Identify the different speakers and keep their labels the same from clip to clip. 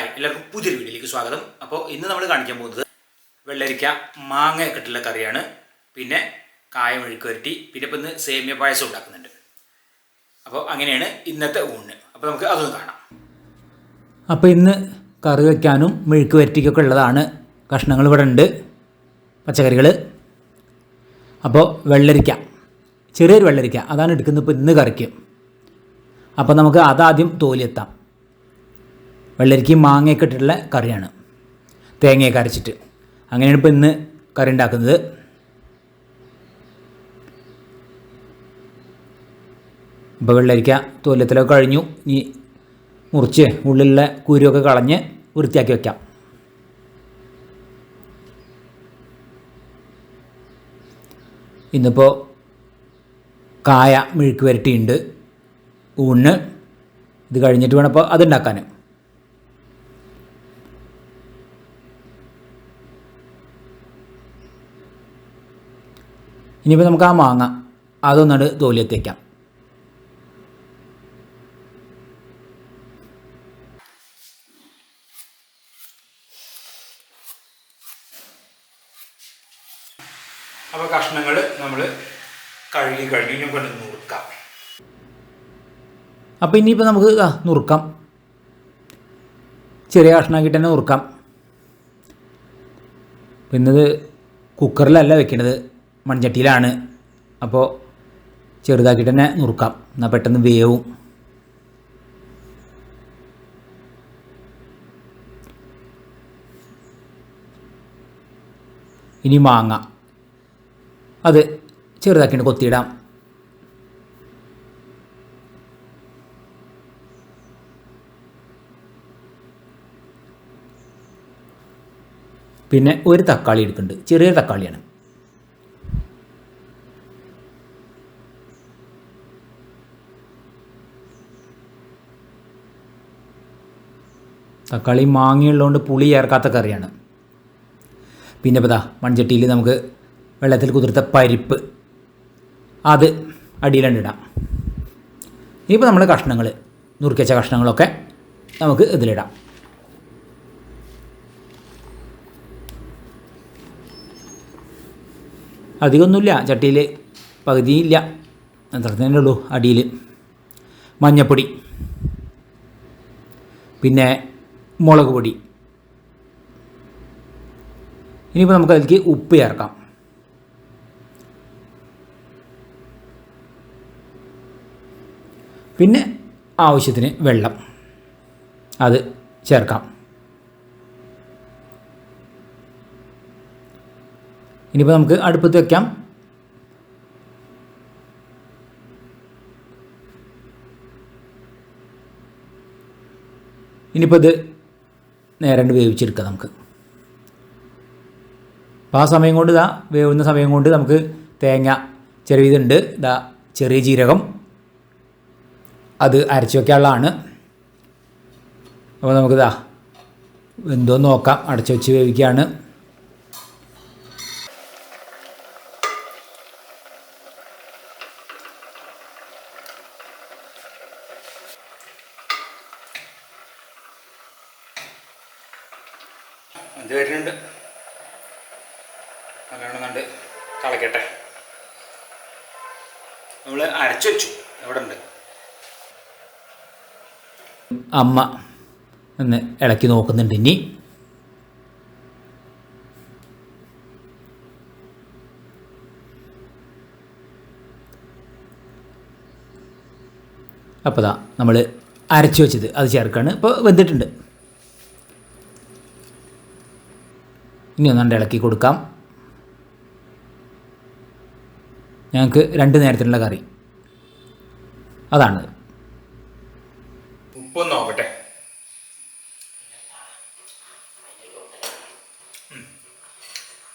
Speaker 1: Hi എല്ലാവർക്കും പുതിയൊരു വീഡിയോയിലേക്ക് സ്വാഗതം. അപ്പോൾ ഇന്ന് നമ്മൾ കാണിക്കാൻ പോകുന്നത് വെള്ളരിക്ക മാങ്ങ കെട്ടുള്ള കറിയാണ്. പിന്നെ കായം മെഴുക്ക് വരട്ടി പിന്നെ ഇപ്പം ഇന്ന് സേമിയ പായസം ഉണ്ടാക്കുന്നുണ്ട്. അപ്പോൾ അങ്ങനെയാണ് ഇന്നത്തെ ഊണ്. അപ്പോൾ നമുക്ക് അതൊന്ന് കാണാം. അപ്പോൾ ഇന്ന് കറി വയ്ക്കാനും മെഴുക്ക് വരട്ടിക്കൊക്കെ ഉള്ളതാണ് കഷ്ണങ്ങൾ ഇവിടെ ഉണ്ട് പച്ചക്കറികൾ. അപ്പോൾ വെള്ളരിക്ക ചെറിയൊരു വെള്ളരിക്ക. അതാണ് എടുക്കുന്നത് ഇപ്പോൾ ഇന്ന് കറിക്ക്. അപ്പോൾ നമുക്ക് അതാദ്യം തോലിയെത്താം. വെള്ളരിക്കയും മാങ്ങയൊക്കെ ഇട്ടിട്ടുള്ള കറിയാണ്. തേങ്ങയൊക്കെ അരച്ചിട്ട് അങ്ങനെയാണ് ഇപ്പോൾ ഇന്ന് കറി ഉണ്ടാക്കുന്നത്. ഇപ്പോൾ വെള്ളരിക്ക തോലത്തിലൊക്കെ കഴിഞ്ഞു. ഇനി മുറിച്ച് ഉള്ളിലുള്ള കുരുവൊക്കെ കളഞ്ഞ് വൃത്തിയാക്കി വെക്കാം. ഇന്നിപ്പോൾ കായ മെഴുക്ക് വരട്ടിയുണ്ട് ഊണ്. ഇത് കഴിഞ്ഞിട്ട് വേണം അപ്പോൾ അതുണ്ടാക്കാൻ ഇനിയിപ്പോൾ നമുക്ക് ആ മാങ്ങ അതൊന്നത് തോലിയെത്തിക്കാം അപ്പോൾ കഷ്ണങ്ങൾ നമ്മൾ കഴുകി കഴുകി കൊണ്ട് നുറുക്കാം. അപ്പോൾ ഇനിയിപ്പോൾ നമുക്ക് നുറുക്കാം. ചെറിയ കഷ്ണമാക്കിയിട്ട് തന്നെ നുറുക്കാം. പിന്നത് കുക്കറിലല്ല വെക്കണത്. മൺചട്ടിയിലാണ്. അപ്പോൾ ചെറുതാക്കിയിട്ട് തന്നെ നുറുക്കാം. എന്നാൽ പെട്ടെന്ന് വേവും. ഇനി മാങ്ങ. അത് ചെറുതാക്കിയിട്ട് കൊത്തിയിടാം. പിന്നെ ഒരു തക്കാളി എടുക്കുന്നുണ്ട്. ചെറിയ തക്കാളിയാണ്. തക്കാളി മാങ്ങയുള്ളതുകൊണ്ട് പുളി ചേർക്കാത്ത കറിയാണ്. പിന്നെ പതാ മൺചട്ടിയിൽ നമുക്ക് വെള്ളത്തിൽ കുതിർത്ത പരിപ്പ്. അത് അടിയിലണ്ടിടാം ഇനിയിപ്പോൾ നമ്മൾ കഷ്ണങ്ങൾ നുറുക്കിച്ച കഷ്ണങ്ങളൊക്കെ നമുക്ക് ഇതിലിടാം. അധികമൊന്നുമില്ല ചട്ടിയിൽ പകുതിയില്ല അത്ര തന്നെ ഉള്ളൂ അടിയിൽ മഞ്ഞപ്പൊടി. പിന്നെ മുളക് പൊടി. ഇനിയിപ്പോൾ നമുക്ക് അതിലേക്ക് ഉപ്പ് ചേർക്കാം. പിന്നെ ആവശ്യത്തിന് വെള്ളം. അത് ചേർക്കാം. ഇനിയിപ്പോൾ നമുക്ക് അടുപ്പത്ത് വയ്ക്കാം ഇനിയിപ്പോൾ ഇത് നേരെ കൊണ്ട് വേവിച്ചെടുക്കാം നമുക്ക്. അപ്പോൾ ആ സമയം കൊണ്ട് ഇതാ വേവുന്ന സമയം കൊണ്ട് നമുക്ക് തേങ്ങ ചെറിയ ഇതുണ്ട്. ഇതാ ചെറിയ ജീരകം. അത് അരച്ചു വയ്ക്കാനുള്ളതാണ് അപ്പോൾ നമുക്കിതാ എന്തോ നോക്കാം. അടച്ചു വെച്ച് വേവിക്കുകയാണ് ഇത് വരുന്നുണ്ട് നല്ലോണം കണ്ട് തിളക്കട്ടെ. നമ്മൾ അരച്ചു വെച്ചു. ഇവിടെ ഉണ്ട് അമ്മ ഒന്ന് ഇളക്കി നോക്കുന്നുണ്ട് ഇനി. അപ്പോൾ ദാ നമ്മൾ അരച്ചു വെച്ചത്. അത് ചേർക്കാണ്. ഇപ്പോൾ വെന്തിട്ടുണ്ട്. ഇനി ഒന്നാണ്ട് ഇളക്കി കൊടുക്കാം. ഞങ്ങൾക്ക് രണ്ട് നേരത്തിനുള്ള കറി. അതാണ്. ഉപ്പൊന്ന് നോക്കട്ടെ.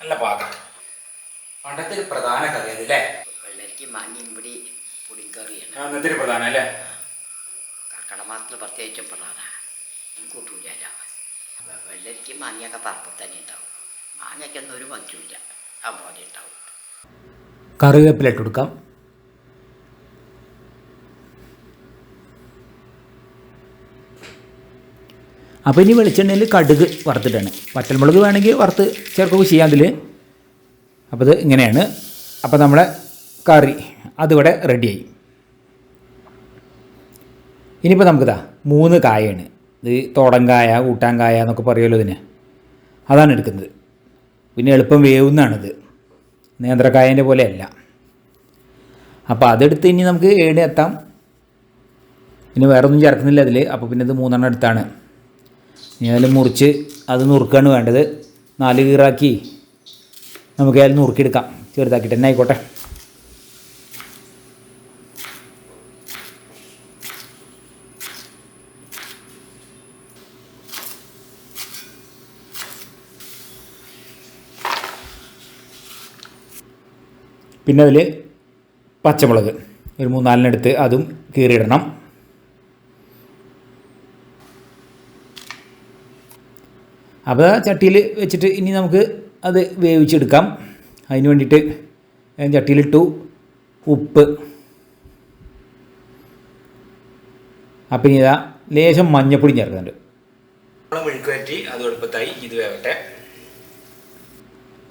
Speaker 1: നല്ല പാകം. പണ്ടത്തെ ഒരു പ്രധാന കറി അതല്ലേ
Speaker 2: വെള്ളരിക്ക് മാങ്ങയും പൊടി പുളിക്കറിയാണ്.
Speaker 1: അന്നത്തെ ഒരു പ്രധാന അല്ലേ?
Speaker 2: കർക്കട മാസത്തിൽ പ്രത്യേകിച്ചും പ്രധാന. കൂട്ടൂല വെള്ളരിക്ക് മാങ്ങയൊക്കെ പറമ്പിൽ തന്നെ ഉണ്ടാവും. മാങ്ങയ്ക്കൊന്നും ഒരു മഞ്ചുമില്ല ആ പോലെ ഉണ്ടാവും.
Speaker 1: കറിവേപ്പില ഇട്ട് കൊടുക്കാം അപ്പോൾ ഇനി വെളിച്ചെണ്ണയിൽ കടുക് വറുത്തിട്ടാണ്. പച്ചമുളക് വേണമെങ്കിൽ വറുത്ത് ചേർക്കുകയും ചെയ്യാം അതിൽ അപ്പോൾ ഇത് ഇങ്ങനെയാണ്. അപ്പോൾ നമ്മുടെ കറി അതിവിടെ റെഡിയായി. ഇനിയിപ്പോൾ നമുക്കിതാ മൂന്ന് കായാണ്. ഇത് തോടങ്കായ കൂട്ടാങ്കായ എന്നൊക്കെ പറയുമല്ലോ ഇതിന്. അതാണ് എടുക്കുന്നത്. പിന്നെ എളുപ്പം വേവുന്നതാണിത്. നേന്ത്രക്കായന്റെ പോലെയല്ല. അപ്പോൾ അതെടുത്ത് ഇനി നമുക്ക് ഏഴ് എത്താം. പിന്നെ വേറെ ഒന്നും ചേർക്കുന്നില്ല അതിൽ അപ്പോൾ പിന്നെ ഇത് മൂന്നെണ്ണം എടുത്താണ്. ഇനി അതിൽ മുറിച്ച് അത് നുറുക്കാണ് വേണ്ടത്. നാല് കീറാക്കി നമുക്ക് അതിൽ നുറുക്കിയെടുക്കാം. ചെറുതാക്കിയിട്ട് തന്നെ ആയിക്കോട്ടെ. പിന്നെ അതിൽ പച്ചമുളക്. ഒരു മൂന്നാലിനെടുത്ത് അതും കീറിയിടണം. അപ്പോൾ ചട്ടിയിൽ വെച്ചിട്ട് ഇനി നമുക്ക് അത് വേവിച്ചെടുക്കാം. അതിന് വേണ്ടിയിട്ട് ചട്ടിയിലിട്ടു ഉപ്പ്. അപ്പം ഇനി ഇതാ ലേശം മഞ്ഞപ്പൊടി ചേർക്കുന്നുണ്ട്. മുഴുക്കുവറ്റി അത് എളുപ്പത്തായി ഇത് വേവട്ടെ.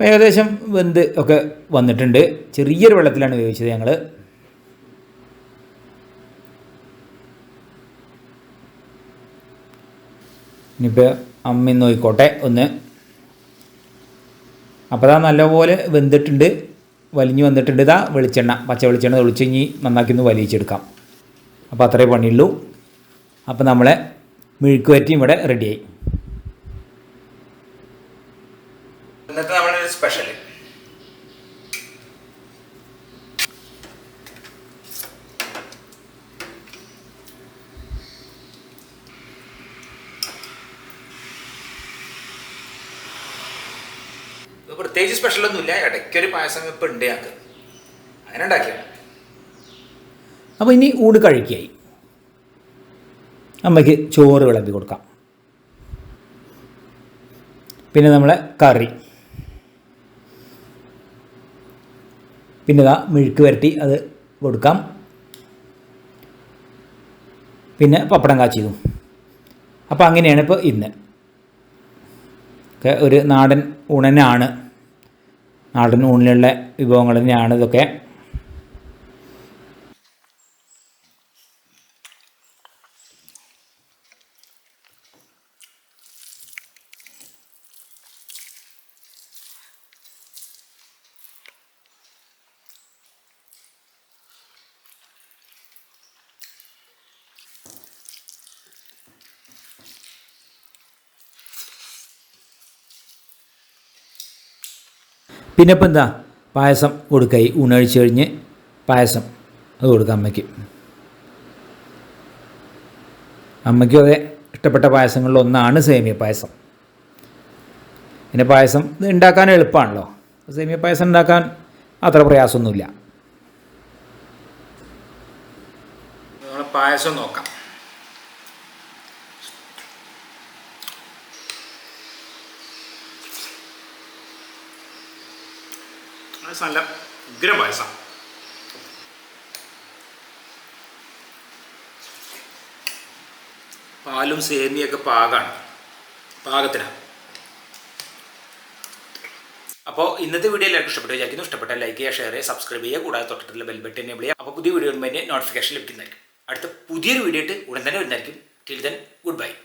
Speaker 1: ഏകദേശം വെന്ത് ഒക്കെ വന്നിട്ടുണ്ട്. ചെറിയൊരു വെള്ളത്തിലാണ് വേവിച്ചത് ഞങ്ങൾ ഇനിയിപ്പോൾ അമ്മി നോയിക്കോട്ടെ ഒന്ന്. അപ്പോൾ അതാ നല്ലപോലെ വെന്തിട്ടുണ്ട്. വലിഞ്ഞു വന്നിട്ടുണ്ട്. ഇതാ വെളിച്ചെണ്ണ പച്ച വെളിച്ചെണ്ണ ഒളിച്ചിഞ്ഞ് നന്നാക്കി ഒന്ന് വലിയിച്ചെടുക്കാം അപ്പോൾ അത്രേ പണിയുള്ളൂ. അപ്പോൾ നമ്മളെ മെഴുക്ക് വരട്ടിയും ഇവിടെ റെഡിയായി ഇന്നത്തെ നമ്മുടെ ഒരു സ്പെഷ്യൽ പ്രത്യേകിച്ച് സ്പെഷ്യലൊന്നുമില്ല ഇടയ്ക്കൊരു പായസം ഇപ്പം ഉണ്ട് ഞങ്ങൾക്ക് അങ്ങനെ ഉണ്ടാക്കിയാണ് അപ്പോൾ ഇനി ഊട് കഴിക്കായി. അമ്മയ്ക്ക് ചോറ് വിളമ്പി കൊടുക്കാം. പിന്നെ നമ്മളെ കറി. പിന്നെ ഇതാ മെഴുക്ക് വരട്ടി അത് കൊടുക്കാം. പിന്നെ പപ്പടം കാച്ചിയതും. അപ്പോൾ അങ്ങനെയാണ് ഇപ്പോൾ ഇന്ന്. ഒക്കെ ഒരു നാടൻ ഊണനാണ് നാടൻ ഊണിലുള്ള വിഭവങ്ങൾ തന്നെയാണ് ഇതൊക്കെ. പിന്നെ ഇപ്പം എന്താ പായസം കൊടുക്കായി ഊണഴിച്ച് കഴിഞ്ഞ് പായസം അത് കൊടുക്കാം അമ്മയ്ക്ക്. അമ്മയ്ക്കും അതെ ഇഷ്ടപ്പെട്ട പായസങ്ങളിൽ ഒന്നാണ് സേമിയ പായസം. പിന്നെ പായസം ഇത് ഉണ്ടാക്കാൻ എളുപ്പമാണല്ലോ സേമിയ പായസം ഉണ്ടാക്കാൻ അത്ര പ്രയാസമൊന്നുമില്ല. പായസം നോക്കാം. നല്ല ഉഗ്ര പായസം. പാലും സേമിയൊക്കെ പാകാണ്. പാകത്തിനാണ് അപ്പോൾ ഇന്നത്തെ വീഡിയോ എല്ലാവർക്കും ഇഷ്ടപ്പെട്ടു വിചാരിക്കുന്നു. ഇഷ്ടപ്പെട്ട ലൈക്ക് ചെയ്യുക ഷെയർ ചെയ്യുക സബ്സ്ക്രൈബ് ചെയ്യുക. കൂടാതെ തൊട്ടത്തിലുള്ള ബെൽ ബട്ടൺ എനേബിൾ ചെയ്യുക അപ്പോൾ പുതിയ വീഡിയോ വരുമ്പോൾ നോട്ടിഫിക്കേഷൻ ലഭിക്കുന്നതായിരിക്കും. അടുത്ത പുതിയൊരു വീഡിയോ ഇട്ട് ഉടൻ തന്നെ വരുന്നതായിരിക്കും. Till then good bye